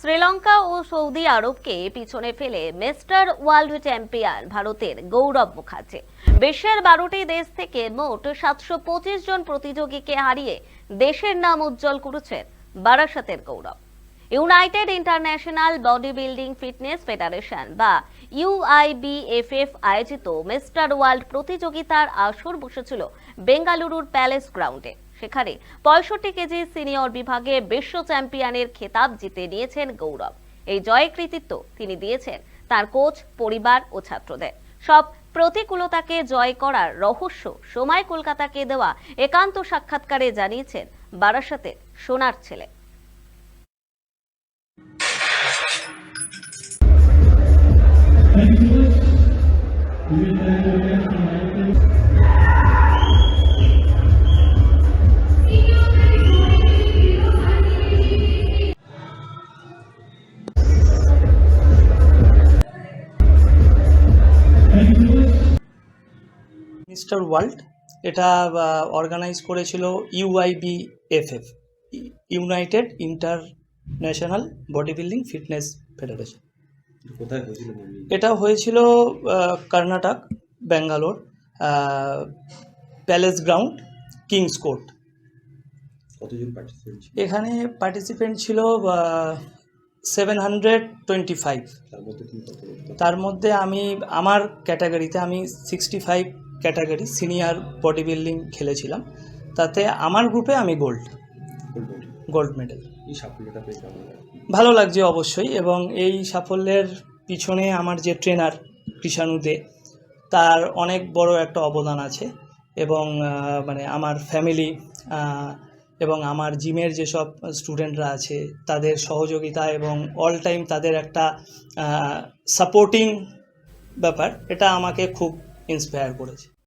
শ্রীলঙ্কা ও Saudi আরবকে পিছনে ফেলে mister world champion ভারতের গৌরব মুখার্জি। বিশ্বের বারোটি দেশ থেকে মোট সাতশো পঁচিশ জন প্রতিযোগীকে হারিয়ে দেশের নাম উজ্জ্বল করেছেন বারাসাতের গৌরব। United International Body Building Fitness Federation বা ইউআইবিএফএফ আয়োজিত মিস্টার ওয়ার্ল্ড প্রতিযোগিতার আসর বসেছিল বেঙ্গালুরুর প্যালেস গ্রাউন্ডে। সেখানে পঁয়ষট্টি কেজি সিনিয়র বিভাগে বিশ্ব চ্যাম্পিয়নের খেতাব জিতে নিয়েছেন গৌরব। এই জয় কৃতিত্ব তিনি দিয়েছেন তার কোচ, পরিবার ও ছাত্রদের। সব প্রতিকূলতাকে জয় করার রহস্য সময় কলকাতাকে দেওয়া একান্ত সাক্ষাৎকারে জানিয়েছেন বারাসাতের সোনার ছেলে। মিস্টার ওয়ার্ল্ড এটা অর্গানাইজ করেছিল UIBFF United International Body Building Fitness Federation এটা হয়েছিল Karnataka Bangalore Palace Ground Kings Court কতজন পার্টিসিপেন্ট ছিল? এখানে পার্টিসিপেন্ট ছিল সেভেন হান্ড্রেড টোয়েন্টি ফাইভ তার মধ্যে আমি আমার ক্যাটাগরিতে আমি sixty five category senior body building খেলেছিলাম। তাতে আমার গ্রুপে আমি গোল্ড গোল্ড মেডেল এই সাফল্যটা পেয়ে ভালো লাগছে অবশ্যই এবং এই সাফল্যের পিছনে আমার যে ট্রেনার কৃষাণু দে তার অনেক বড় একটা অবদান আছে এবং মানে আমার ফ্যামিলি এবং আমার জিমের যেসব স্টুডেন্টরা আছে তাদের সহযোগিতা এবং অল টাইম তাদের একটা সাপোর্টিং ব্যাপার এটা আমাকে খুব ইন্সপায়ার করেছে।